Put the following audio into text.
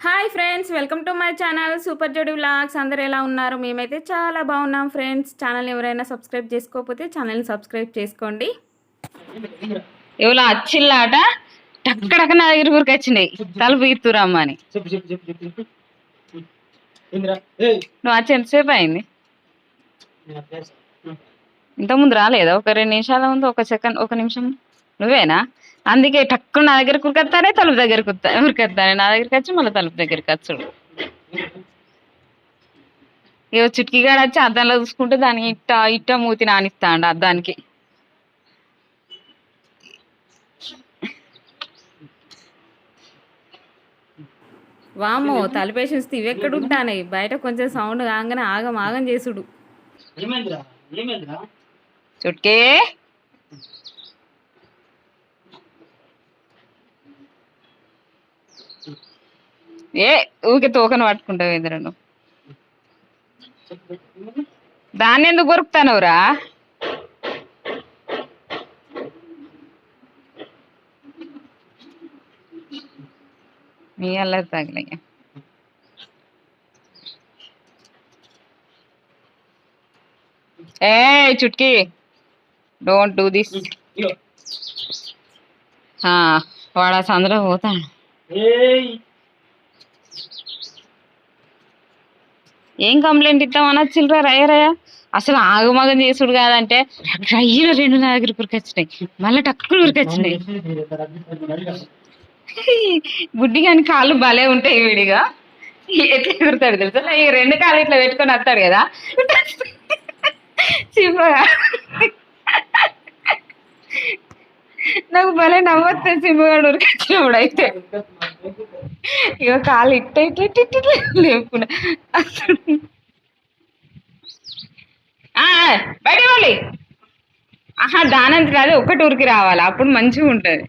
Hi friends welcome to my channel super Jodi vlogs. అందరు ఎలా ఉన్నారు? మేమైతే చాలా బాగున్నాం ఫ్రెండ్స్. ఛానల్ ఎవరైనా సబ్స్క్రైబ్ చేసుకోకపోతే ఛానల్ని సబ్స్క్రైబ్ చేసుకోండి. ఎవరో వచ్చిల్లాట టక్కడక్క నా దగ్గర ఊరికి వచ్చినాయి. తలుపు ఇత్తురమ్మ అని. నువ్వు వచ్చి ఎంతసేపు అయింది. ఇంతకుముందు రాలేదా? ఒక రెండు నిమిషాల ముందు ఒక సెకండ్ ఒక నిమిషం నువ్వేనా? అందుకే టక్కు నా దగ్గర కురికొస్తానే తలుపు దగ్గరకు ఉరికొస్తానే. నా దగ్గరికి వచ్చి మళ్ళీ తలుపు దగ్గరికి వచ్చుడు ఇక చిట్కిగాడు వచ్చి అద్దంలో చూసుకుంటే దానికి ఇట్ట ఇట్ట మూతి నానిస్తా అండి అద్దానికి. వామో తలపేసి ఉంచితే ఇవి ఎక్కడ ఉంటాయి బయట కొంచెం సౌండ్ కాగానే ఆగం ఆగం చేసుడు. చుట్కే! ఏ ఊకే తోకను పట్టుకుంటావు ఏమైంది? దాన్ని ఎందుకు కొరుకుతానవురా? మీ అల్ల తగిలయ్య ఏ చుట్కీ డోంట్ డూ దిస్. వాడు ఆ సందులో పోతాడు. ఏం కంప్లైంట్ ఇద్దామని వచ్చిల్రా రయ్యరయ్య అసలు ఆగమగం చేసుడు కాదంటే రయ్యలు రెండు నా దగ్గర ఉరికొచ్చినాయి. మళ్ళీ టక్కులు ఉరికొచ్చినాయి. గుడ్డి కానీ కాళ్ళు భలే ఉంటాయి విడిగా. ఎట్లా ఎగురుతాడు తెలుసా? ఈ రెండు కాళ్ళు ఇట్లా పెట్టుకొని వస్తాడు కదా. సింహగా నాకు భలే నవ్వొస్తుంది సింహగాడు ఉరికొచ్చినప్పుడు అయితే. ఇక కాలు ఇట్ట ఇట్ట ఇట్ట ఇట్ట ఇట్ట బయట వాళ్ళు ఆహా దానంత రాదు ఒక్కటి ఊరికి రావాలి? అప్పుడు మంచిగా ఉంటుంది